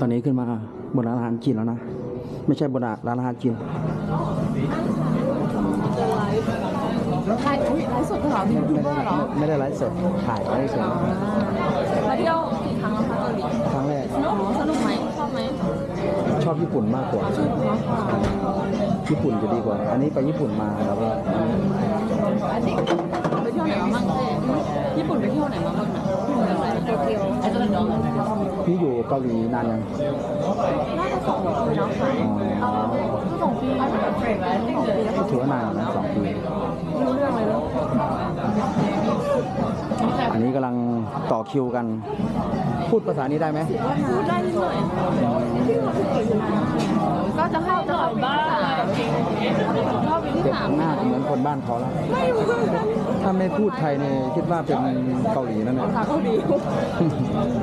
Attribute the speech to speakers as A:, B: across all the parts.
A: ตอนนี้ขึ้นมาบนร้านอาหารจีนแล้วนะ ไม่ใช่บนร้านอาหารจีน
B: ไลฟ์อุ๊ยไลฟ์สดเหรอมียูทูบเบอร์เหรอ
A: ไม่ได้ไลฟ์สดถ่ายไว้เฉย
B: มาเที่ยวกี่ครั้งแล้วคะเกาหลี
A: ครั้งแรก
B: สนุกสนุกไหมชอบไหม
A: ชอบญี่ปุ่นมากกว่า
B: ชอบเนาะ
A: ญี่ปุ่นจะดีกว่า อันนี้ไปญี่ปุ่นมาแล้วก็
B: อันนี้ไปเที่ยวไหนมาบ้างเจ๊ญี่ปุ่นไปเที่ยวไหนมาบ้างนะโต เกียวไอ้ตัวน้องน่าจะ
A: พี่อยู่เกาหลีนานยัง
B: สองปีแล้วค่ะเออก็สองปีแล้วสองปีแล้ว
A: ก็ถือว่านานนะสองปี
B: ไม่รู้เรื่องเลยเนาะ
A: อันนี้กำลังต่อคิวกัน พูดภาษานี้ได้ไหม
B: พูดได้นิดหน่อยก็จะเข้าจะเข้าบ้าน เข้าไปที่
A: เด็ก
B: สาม
A: ข้างหน้าเหมือนคนบ้านเขาแล้ว ถ้าไม่พูดไทยเนี่ยคิดว่าเป็นเกาหลีนั่นแหละ
B: ภาษาเกาหลี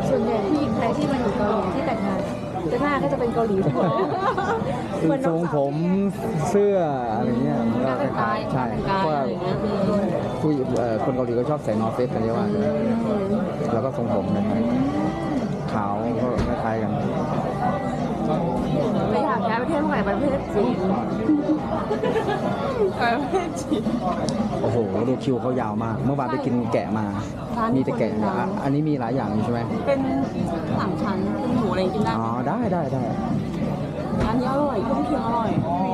C: ส่วนใหญ่ผู้หญิงไทยที่มาอยู่เกาหลีที่แต่งงานจะหน้าก็จะเป็นเกาหลีทั้งหมด
A: คือทรงผมเสื้ออะไรเงี้ยมันก็คล้ายๆใช่เพราะว่าผู้หญิงเอ่อคนเกาหลีก็ชอบใส่นอร์เฟสกันเยอะมากแล้วก็ทรงผมคล้ายๆขาวก็คล้ายๆกัน
B: ไม่อยากย้ายประเทศใหม่ประเทศจีนไปประเทศจีน
A: โอ้โหดูคิวเขายาวมาก เมื่อวานไปกินแกะมา
B: ร้านนี้
A: มีแต่แกะเนี่ยอะอันนี้มีหลายอย่างอยู่ใช่ไหม
B: เป็นสามชั้นเป็นหมูอะไรกินได้
A: อ๋อได้ได้ได้
B: ร้านนี้อร่อยเครื่องเคียงอร่อย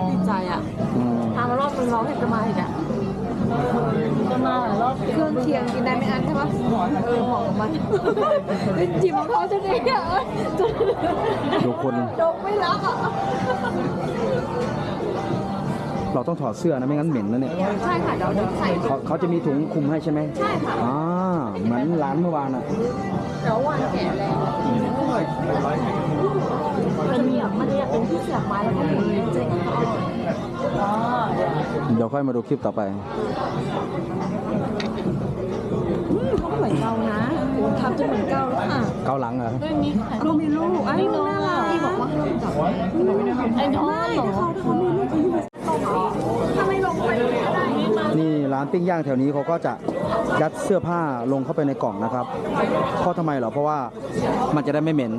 B: ติดใจอะ
A: อืม
B: ทานมารอบนึงร้องเห็นจะมาอีกอะ จะมาหลายรอบ
C: เครื่องเคียงกินได้ไม่อันใช่ปะ
B: เออเหมาะกับมัน
C: จิบของเขาจะได้อะจะ
A: ดูคน
C: ดกไม่รับอะ
A: เราต้องถอดเสื้อนะไม่งั้นเหม็นนะเนี่ย
C: ใช่ค่ะเดี๋ยวเดี๋ยวใส่
A: เขาเขาจะมีถุงคลุมให้ใช่ไหม
C: ใช่ค่ะ
A: อ่าเหมือนร้านเมื่อวานอะ
B: เดี๋ยววันแก่แล้วมันมีแบมันจะเป็นที่เสียบไม้แล้วก็หมุนเจ๊
A: ดี๋ยวค่อยมาดูคลิปต่อไป
B: อืมเขาเหมือนเรานะทำจนเหมือนเก่าแล้วค่ะ
A: เกาหลังเหรอ
B: เรื่องนี้ลูกมีลูกไอ้ลูกน่ารักที่บอกว่าห้ามจับไอ้น้องเหรอเขาเขามีลูกเขาอยู่ถ้าไม่ลงไปไม่ได้
A: นี่ร้านปิ้งย่างแถวนี้เขาก็จะยัดเสื้อผ้าลงเข้าไปในกล่องนะครับ เพราะทำไมเหรอ เพราะว่ามันจะได้ไม่เหม็น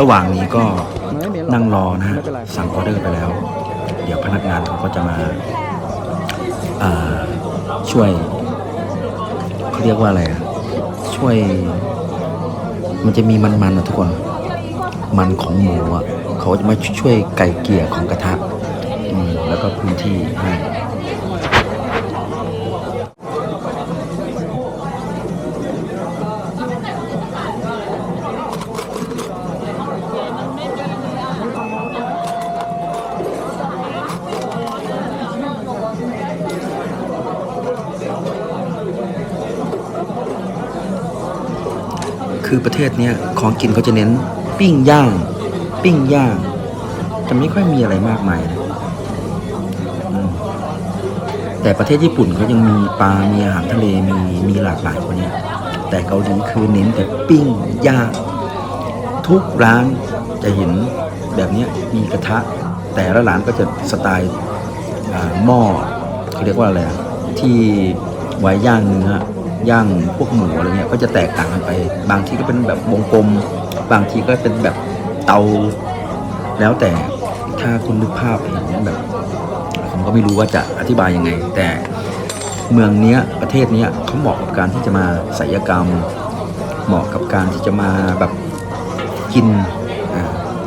D: ระหว่างนี้ก็
A: มันไม่เหม็นหรอก
D: นั่งรอนะฮะ
A: ไม่เป็นไร
D: สั่งออเดอร์ไปแล้ว เดี๋ยวพนักงานเขาก็จะมาอ่าช่วยเขาเรียกว่าอะไรอะช่วย มันจะมีมันๆนะทุกคน มันของหมูอะเขาจะมาช่วยไก่เกลี่ยของกระทะอืมแล้วก็พื้นที่ให้ คือประเทศเนี้ยของกินเขาจะเน้นปิ้งย่าง ปิ้งย่าง จะไม่ค่อยมีอะไรมากมายนะมแต่ประเทศญี่ปุ่นเขายังมีปลา มีอาหารทะเล มีมีหลากหลายกว่านี้ แต่เกาหลีคือเน้นแต่ปิ้งย่าง ทุกร้านจะเห็นแบบนี้มีกระทะ แต่ละร้านก็จะสไตล์หม้อเขาเรียกว่าอะไรที่ไว้ย่างเนื้อ ย่างพวกหมูอะไรเงี้ยก็จะแตกต่างกันไป บางทีก็เป็นแบบวงกลม บางทีก็เป็นแบบเตา แล้วแต่ถ้าคุณนึกภาพเห็นแบบ ผมก็ไม่รู้ว่าจะอธิบายยังไง แต่เมืองเนี้ยประเทศเนี้ยเขาเหมาะกับการที่จะมาศิลปกรรม เหมาะกับการที่จะมาแบบกิน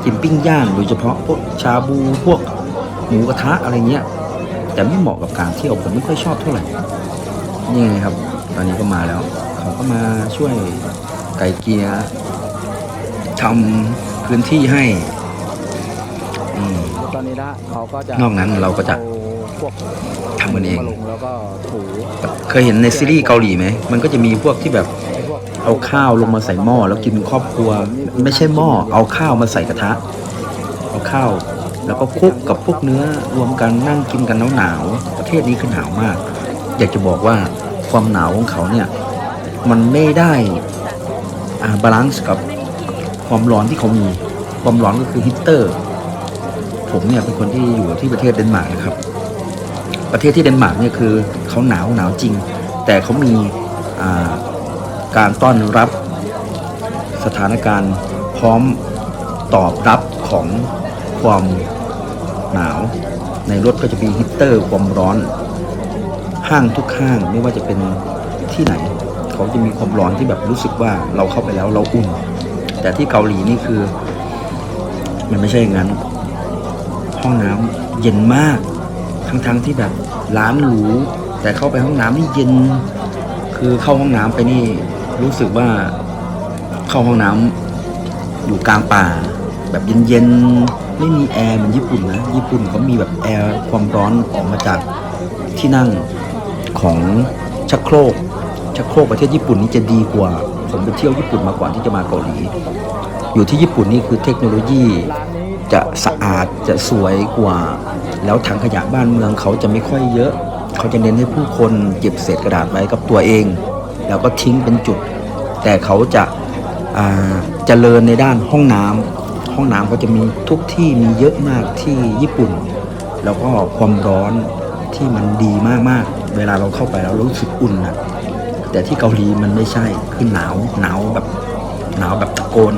D: กินปิ้งย่างโดยเฉพาะพวกชาบูพวกหมูกระทะอะไรเงี้ยแต่ไม่เหมาะกับการเที่ยวผมไม่ค่อยชอบเท่าไหร่นี่ไงครับ ตอนนี้ก็มาแล้ว เขาก็มาช่วยไก่เกลียทำพื้นที่ให้อืม
A: ตอนนี้นะเขาก็จะ
D: นอกนั้นเราก็จะ
A: อพวก
D: ทำกันเอง
A: มาลงแล้วก็ถู
D: เคยเห็นในซีรีส์เกาหลีไหมมันก็จะมีพวกที่แบบ
A: ไอ้พวก
D: เอาข้าวลงมาใส่หม้อแล้วกินเป็นครอบครัว ไม่ใช่หม้อเอาข้าวมาใส่กระทะ เอาข้าวแล้วก็คลุกกับพวกเนื้อรวมกันนั่งกินกันหนาวๆประเทศนี้คือหนาวมาก อยากจะบอกว่า ความหนาวของเขาเนี่ยมันไม่ได้าบาลานซ์กับความร้อนที่เขามี ความร้อนก็คือฮีตเตอร์ ผมเนี่ยเป็นคนที่อยู่ที่ประเทศเดนมาร์กนะครับ ประเทศที่เดนมาร์กเนี่ยคือเขาหนาวหนาวจริง แต่เขามีาการต้อนรับสถานการณ์พร้อมตอบรับของความหนาว ในรถก็จะมีฮีตเตอร์ความร้อน ห้างทุกห้างไม่ว่าจะเป็นที่ไหน เขาจะมีความร้อนที่แบบรู้สึกว่าเราเข้าไปแล้วเราอุ่น แต่ที่เกาหลีนี่คือ มันไม่ใช่อย่างนั้น ห้องน้ำเย็นมาก ทั้งๆที่แบบร้านหรูแต่เข้าไปห้องน้ำนี่เย็น คือเข้าห้องน้ำไปนี่รู้สึกว่าเข้าห้องน้ำอยู่กลางป่า แบบเย็นๆไม่มีแอร์เหมือนญี่ปุ่นนะญี่ปุ่นเขามีแบบแอร์ความร้อนออกมาจากที่นั่ง ของชักโครกชักโครกประเทศญี่ปุ่นนี่จะดีกว่า ผมไปเที่ยวญี่ปุ่นมาก่อนที่จะมาเกาหลี อยู่ที่ญี่ปุ่นนี่คือเทคโนโลยีจะสะอาดจะสวยกว่า แล้วถังขยะบ้านเมืองเขาจะไม่ค่อยเยอะ เขาจะเน้นให้ผู้คนเก็บเศษกระดาษไว้กับตัวเอง แล้วก็ทิ้งเป็นจุด แต่เขาจะเจริญในด้านห้องน้ำห้องน้ำเขาจะมีทุกที่มีเยอะมากที่ญี่ปุ่น แล้วก็ความร้อนที่มันดีมากๆ เวลาเราเข้าไปแล้วรู้สึกอุ่นนะแต่ที่เกาหลีมันไม่ใช่คือหนาวหนาวแบบหนาวแบบตะโกน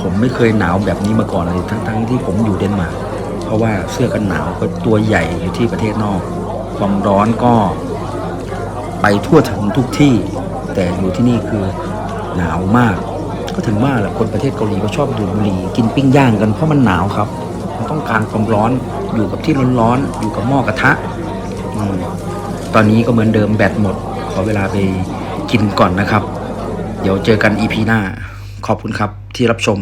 D: ผมไม่เคยหนาวแบบนี้มาก่อนเลยทั้งๆที่ผมอยู่เดนมาร์กเพราะว่าเสื้อกันหนาวก็ตัวใหญ่อยู่ที่ประเทศนอก ความร้อนก็ ไปทั่วถึงทุกที่ แต่อยู่ที่นี่คือหนาวมาก ก็ถึงว่าแหละคนประเทศเกาหลีก็ชอบดูดบุหรี่กินปิ้งย่างกันเพราะมันหนาวครับมันต้องการความร้อนอยู่กับที่ร้อนๆอยู่กับหม้อกระทะ ตอนนี้ก็เหมือนเดิมแบตหมด ขอเวลาไปกินก่อนนะครับ เดี๋ยวเจอกันอีพีหน้า ขอบคุณครับที่รับชม